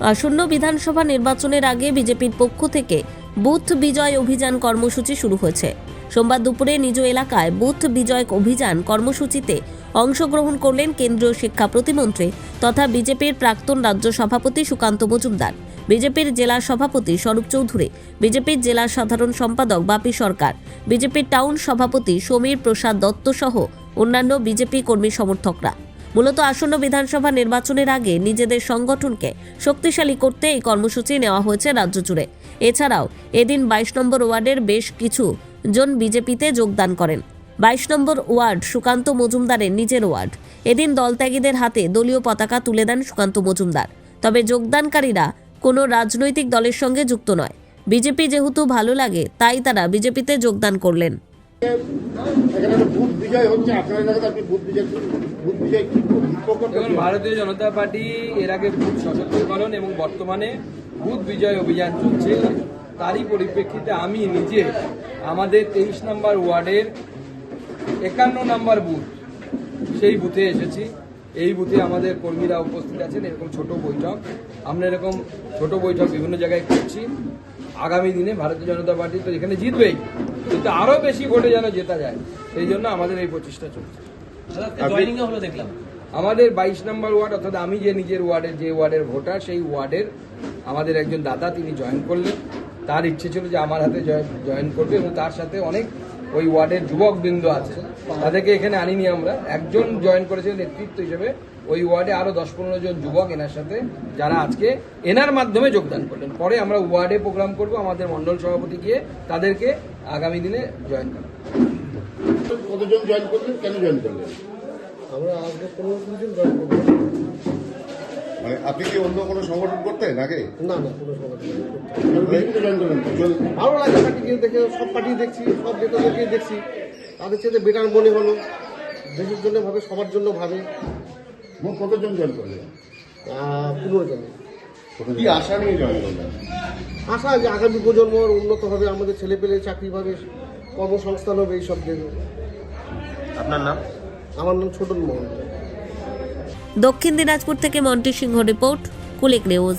আসন্ন বিধানসভা নির্বাচনের আগে বিজেপির পক্ষ থেকে বুথ বিজয় অভিযান কর্মসূচি শুরু হয়েছে। সোমবার দুপুরে নিজ এলাকায় বুথ বিজয় অভিযান কর্মসূচিতে অংশগ্রহণ করলেন কেন্দ্রীয় শিক্ষা প্রতিমন্ত্রী তথা বিজেপির প্রাক্তন রাজ্য সভাপতি সুকান্ত মজুমদার, বিজেপির জেলা সভাপতি স্বরূপ চৌধুরী, বিজেপির জেলা সাধারণ সম্পাদক বাপি সরকার, বিজেপির টাউন সভাপতি সমীর প্রসাদ দত্ত সহ অন্যান্য বিজেপি কর্মী সমর্থকরা। মূলত আসন্ন বিধানসভা নির্বাচনের আগে নিজেদের সংগঠনকে শক্তিশালী করতে এই কর্মসূচি নেওয়া হয়েছে রাজ্য জুড়ে। এছাড়াও এদিন বাইশ নম্বর ওয়ার্ডের বেশ কিছু জন বিজেপিতে যোগদান করেন। বাইশ নম্বর ওয়ার্ড সুকান্ত মজুমদারের নিজের ওয়ার্ড। এদিন দলত্যাগীদের হাতে দলীয় পতাকা তুলে দেন সুকান্ত মজুমদার। তবে যোগদানকারীরা কোনো রাজনৈতিক দলের সঙ্গে যুক্ত নয়। বিজেপি যেহেতু ভালো লাগে, তাই তারা বিজেপিতে যোগদান করলেন। বিজয় হচ্ছে ভারতীয় জনতা পার্টি এর আগে বুথ সশক্তিকরণ এবং বর্তমানে বুথ বিজয় অভিযান চলছে। তারই পরিপ্রেক্ষিতে আমি নিজে আমাদের তেইশ নম্বর ওয়ার্ডের একান্ন নম্বর বুথ, সেই বুথে এসেছি। এই বুথে আমাদের কর্মীরা উপস্থিত আছেন, এরকম ছোট বৈঠক। আমরা এরকম ছোট বৈঠক বিভিন্ন জায়গায় করছি। আগামী দিনে ভারতীয় জনতা পার্টি তো এখানে জিতবেই। কিন্তু আরও বেশি ভোটে যেন জেতা যায় সেই জন্য আমাদের এই প্রচেষ্টা চলছে। দেখলাম। আমাদের বাইশ নম্বর ওয়ার্ড অর্থাৎ আমি যে নিজের ওয়ার্ডের যে ওয়ার্ডের ভোটার সেই ওয়ার্ডের আমাদের একজন দাদা তিনি জয়েন করলেন। তার ইচ্ছে ছিল যে আমার হাতে জয়েন করবে এবং তার সাথে অনেক ওই ওয়ার্ডের যুবক বৃন্দ আছে তাদেরকে এখানে আনিনি আমরা। একজন জয়েন করেছিলেন নেতৃত্ব হিসেবে ওই ওয়ার্ডে আরও দশ পনেরো জন যুবক এনার সাথে যারা আজকে এনার মাধ্যমে যোগদান করলেন। পরে আমরা ওয়ার্ডে প্রোগ্রাম করব আমাদের মন্ডল সভাপতি গিয়ে তাদেরকে আগামী দিনে জয়েন করাবো। কতজন জয়েন করলেন? কেন জয়েন করলেন? আমরা আজকে পনেরো কুড়ি জন জয়েন করব। মানে আপনি কি অন্য কোনো সংগঠন করতেন আগে? না না কোনো? ভালো লাগে পার্টিকে দেখে সব পার্টি দেখছি সব নেতাদেরকেই দেখছি। তাদের সাথে বেটার মনে হলো। দেশের জন্য ভাবে সবার জন্য ভাবে। মোট কতজন জয়েন করলেন? পনেরো জন কি আশা নিয়ে জয়েন করলেন? আশা যে আগামী প্রজন্মর উন্নত হবে আমাদের ছেলে পেলে চাকরি পাবে কর্মসংস্থান হবে এইসব দেখে। আপনার নাম? আমার নাম ছোটন মোহন দক্ষিণ দিনাজপুর থেকে মন্টি সিংহ রিপোর্ট কুলিক নিউজ।